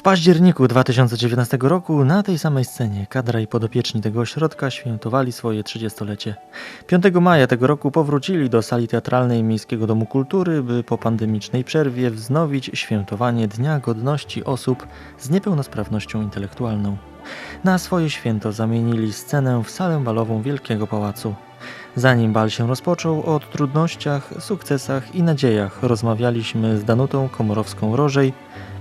W październiku 2019 roku na tej samej scenie kadra i podopieczni tego ośrodka świętowali swoje 30-lecie. 5 maja tego roku powrócili do sali teatralnej Miejskiego Domu Kultury, by po pandemicznej przerwie wznowić świętowanie Dnia Godności osób z niepełnosprawnością intelektualną. Na swoje święto zamienili scenę w salę balową Wielkiego Pałacu. Zanim bal się rozpoczął, o trudnościach, sukcesach i nadziejach rozmawialiśmy z Danutą Komorowską-Rożej,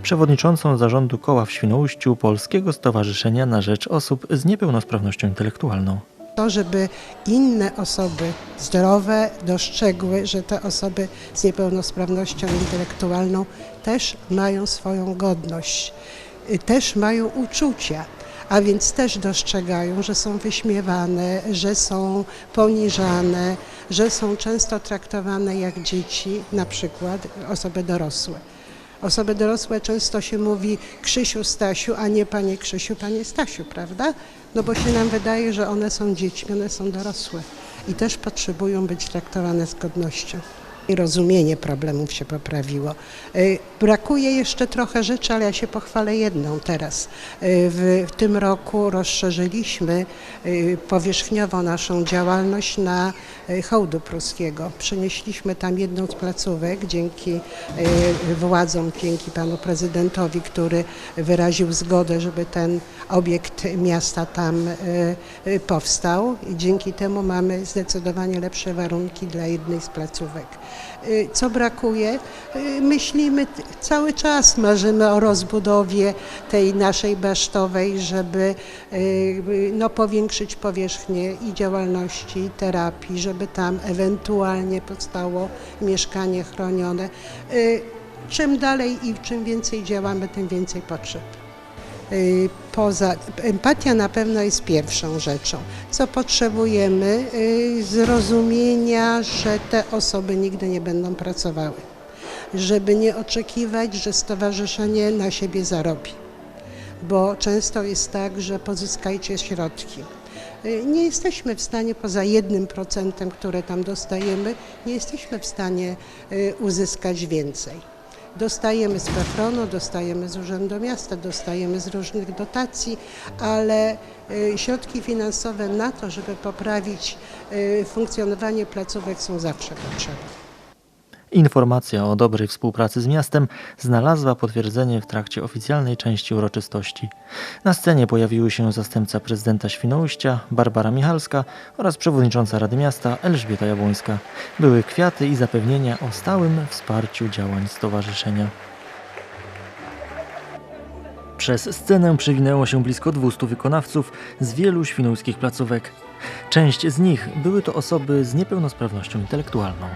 przewodniczącą zarządu koła w Świnoujściu Polskiego Stowarzyszenia na Rzecz Osób z Niepełnosprawnością Intelektualną. to, żeby inne osoby zdrowe dostrzegły, że te osoby z niepełnosprawnością intelektualną też mają swoją godność, y, też mają uczucia, a więc też dostrzegają, że są wyśmiewane, że są poniżane, że są często traktowane jak dzieci, na przykład osoby dorosłe. Osoby dorosłe często się mówi Krzysiu, Stasiu, a nie Panie Krzysiu, Panie Stasiu, prawda? No bo się nam wydaje, że one są dziećmi, one są dorosłe i też potrzebują być traktowane z godnością. I rozumienie problemów się poprawiło. Y, Brakuje jeszcze trochę rzeczy, ale ja się pochwalę jedną teraz. Y, W, w tym roku rozszerzyliśmy y, powierzchniowo naszą działalność na hołdu pruskiego. Przenieśliśmy tam jedną z placówek dzięki władzom, dzięki panu prezydentowi, który wyraził zgodę, żeby ten obiekt miasta tam powstał i dzięki temu mamy zdecydowanie lepsze warunki dla jednej z placówek. Y, Co brakuje? Y, Myślimy cały czas, marzymy o rozbudowie tej naszej besztowej, żeby y, no, powiększyć powierzchnię i działalności, i terapii, żeby tam ewentualnie powstało mieszkanie chronione. Czym dalej i czym więcej działamy, tym więcej potrzeb. Y, Poza, empatia na pewno jest pierwszą rzeczą. Co potrzebujemy? Y, Zrozumienia, że te osoby nigdy nie będą pracowały. Żeby nie oczekiwać, że stowarzyszenie na siebie zarobi. Bo często jest tak, że pozyskajcie środki. Y, Nie jesteśmy w stanie, poza jednym procentem, które tam dostajemy, nie jesteśmy w stanie uzyskać więcej. Dostajemy z PFRON-u, dostajemy z Urzędu Miasta, dostajemy z różnych dotacji, ale y, środki finansowe na to, żeby poprawić y, funkcjonowanie placówek są zawsze potrzebne. Informacja o dobrej współpracy z miastem znalazła potwierdzenie w trakcie oficjalnej części uroczystości. Na scenie pojawiły się zastępca prezydenta Świnoujścia Barbara Michalska oraz przewodnicząca Rady Miasta Elżbieta Jabłońska. Były kwiaty i zapewnienia o stałym wsparciu działań stowarzyszenia. Przez scenę przewinęło się blisko 200 wykonawców z wielu świnoujskich placówek. Część z nich były to osoby z niepełnosprawnością intelektualną.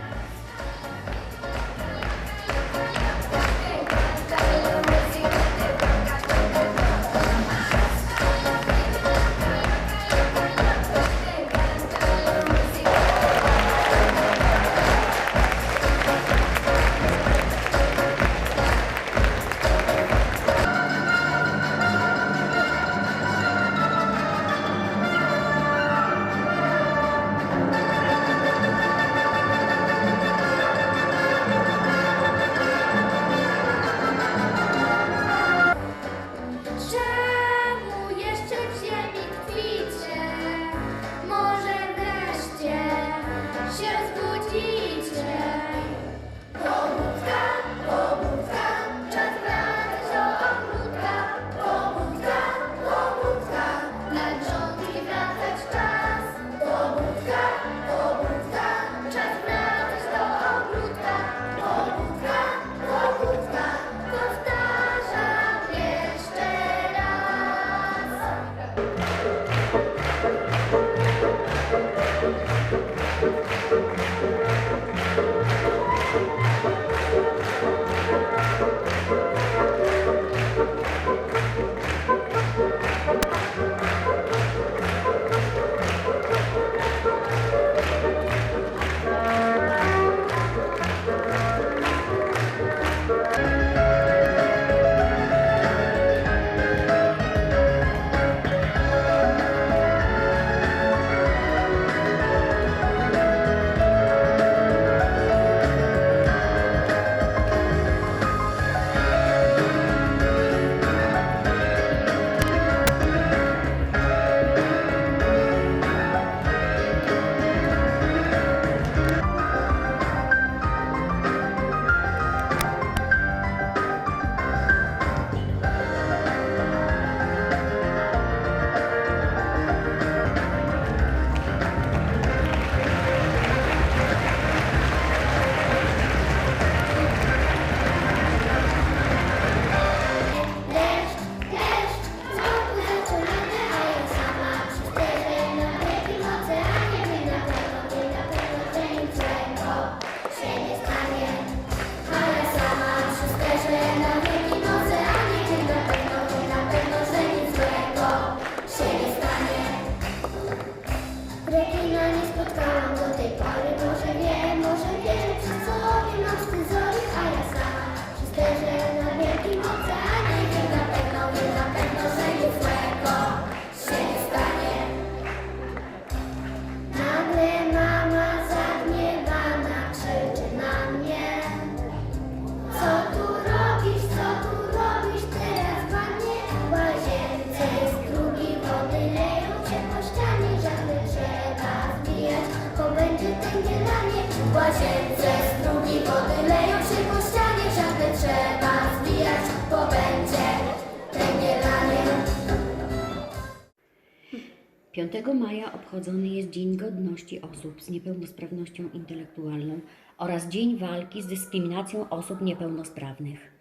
5 maja obchodzony jest Dzień Godności Osób z Niepełnosprawnością Intelektualną oraz Dzień Walki z Dyskryminacją Osób Niepełnosprawnych.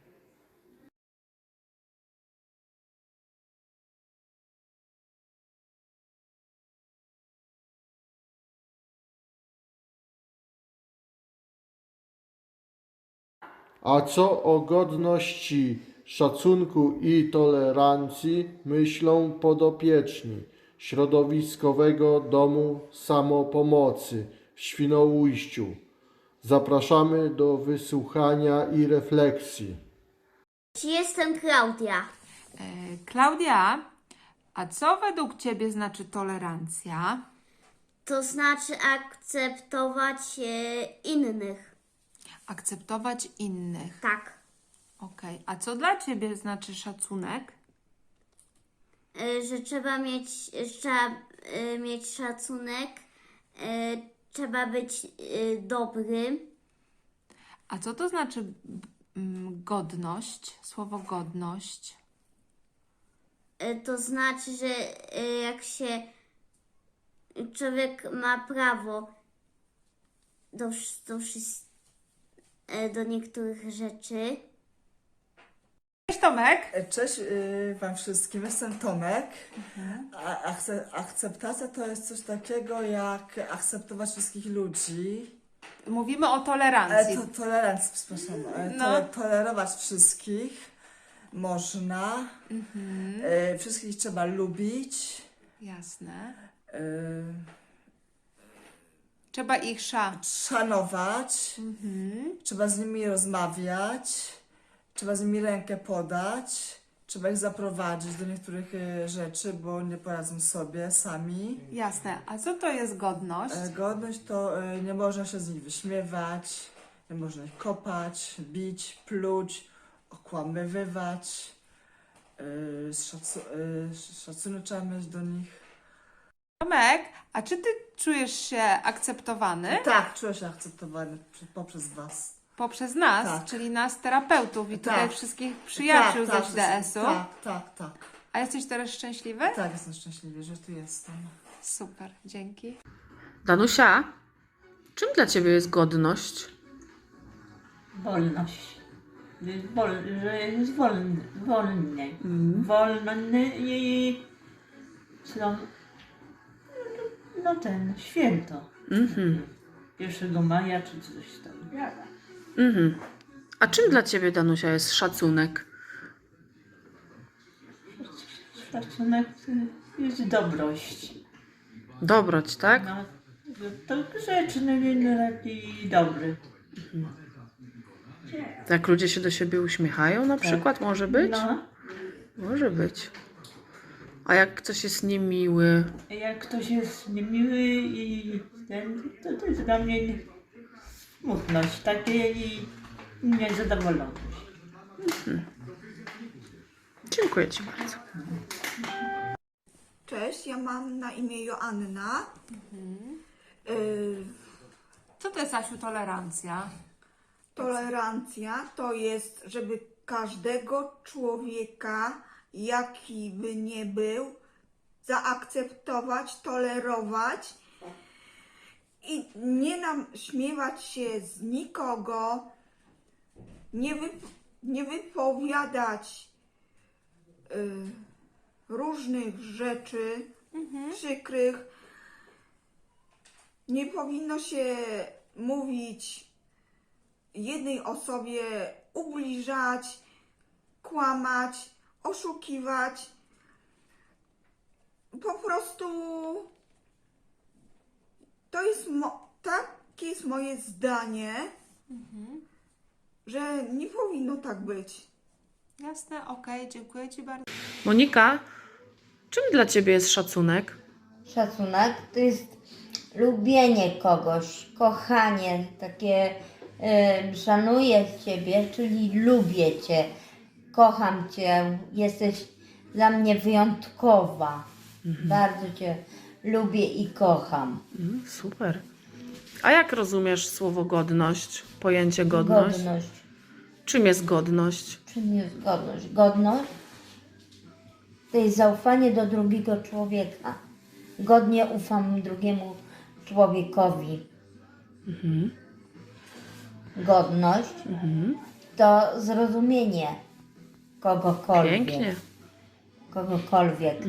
A co o godności, szacunku i tolerancji myślą podopieczni Środowiskowego Domu Samopomocy w Świnoujściu? Zapraszamy do wysłuchania i refleksji. Jestem Klaudia. E, Klaudia, a co według Ciebie znaczy tolerancja? To znaczy akceptować e, innych. Akceptować innych. Tak. Okej, a co dla Ciebie znaczy szacunek? E, Że trzeba mieć, trzeba e, mieć szacunek, e, trzeba być dobrym. A co to znaczy godność? Słowo godność. To znaczy, że jak się człowiek ma prawo do, do, do niektórych rzeczy. Cześć Tomek. Cześć y, Wam wszystkim, jestem Tomek. A, akce, akceptacja to jest coś takiego jak akceptować wszystkich ludzi. Mówimy o E, tolerancji. to, tolerancja, przepraszam. E, No. tole, tolerować wszystkich można. E, wszystkich trzeba lubić. Jasne. E, Trzeba ich sza. szanować. Trzeba z nimi rozmawiać. Trzeba z nimi rękę podać. Trzeba ich zaprowadzić do niektórych e, rzeczy, bo nie poradzą sobie sami. Jasne. A co to jest godność? E, Godność to e, nie można się z nich wyśmiewać, nie można ich kopać, bić, pluć, okłamywać. Szacu, e, szacunek trzeba mieć do nich. Tomek, a czy Ty czujesz się akceptowany Tak, czuję się akceptowany przy- poprzez Was. Poprzez nas, Tak. czyli nas terapeutów i tutaj Tak. wszystkich przyjaciół tak, ze tak, HDS-u? Tak, tak, tak. A jesteś teraz szczęśliwy? Tak, jestem szczęśliwy, że tu jestem. Super, dzięki. Danusia, czym dla Ciebie jest godność? Wolność. Wol, że jest wolny, wolny. Wolny i są, no ten, święto. Mhm. 1 maja czy coś tam. Mhm. A czym dla Ciebie, Danusia, jest szacunek? Szacunek to jest dobrość. Dobroć, tak? No, to grzeczny winek i dobry. Jak ludzie się do siebie uśmiechają na przykład, może być? No, Może być. A jak ktoś jest niemiły? jak ktoś jest niemiły i ten, to, to jest dla mnie smutność takie i niezadowoloność. Dziękuję Ci bardzo. Cześć, ja mam na imię Joanna. Y, Co to jest, Asiu, tolerancja? tolerancja to jest, żeby każdego człowieka, jaki by nie był, zaakceptować, tolerować i nie nam śmiewać się z nikogo, nie, wy, nie wypowiadać y, różnych rzeczy przykrych. Nie powinno się mówić jednej osobie, ubliżać, kłamać, oszukiwać. Po prostu to jest mo- takie jest moje zdanie, że nie powinno tak być. Jasne, okej, dziękuję Ci bardzo. Monika, czym dla Ciebie jest szacunek? Szacunek to jest lubienie kogoś, kochanie, takie y, szanuję Ciebie, czyli lubię Cię, kocham Cię, jesteś dla mnie wyjątkowa. Bardzo Cię lubię i kocham. Mm, super. A jak rozumiesz słowo godność, pojęcie godność? Godność. Czym jest godność? Czym jest godność? Godność to jest zaufanie do drugiego człowieka. godnie ufam drugiemu człowiekowi. Godność to zrozumienie kogokolwiek. Pięknie. Kogokolwiek. E,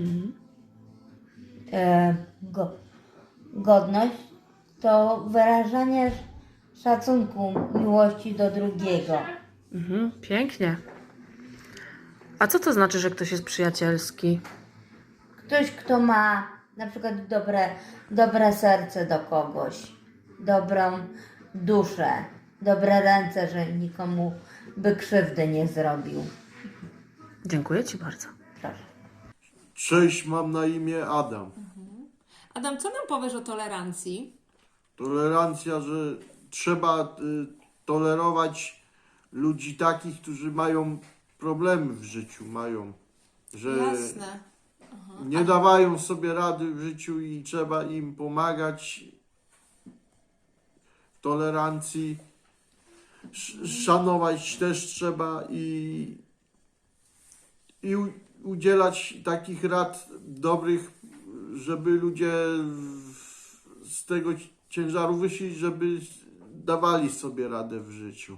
go, godność to wyrażanie szacunku, miłości do drugiego. Mhm, pięknie. A co to znaczy, że ktoś jest przyjacielski? Ktoś, kto ma na przykład dobre, dobre serce do kogoś, dobrą duszę, dobre ręce, że nikomu by krzywdy nie zrobił. Dziękuję Ci bardzo. Proszę. Cześć, mam na imię Adam. Adam, co nam powiesz o tolerancji? Tolerancja, że trzeba y, tolerować ludzi takich, którzy mają problemy w życiu, mają, że Jasne. nie dawają sobie rady w życiu i trzeba im pomagać. Tolerancji sz- szanować też trzeba i, i u, udzielać takich rad dobrych, żeby ludzie z tego ciężaru wyszli, żeby dawali sobie radę w życiu.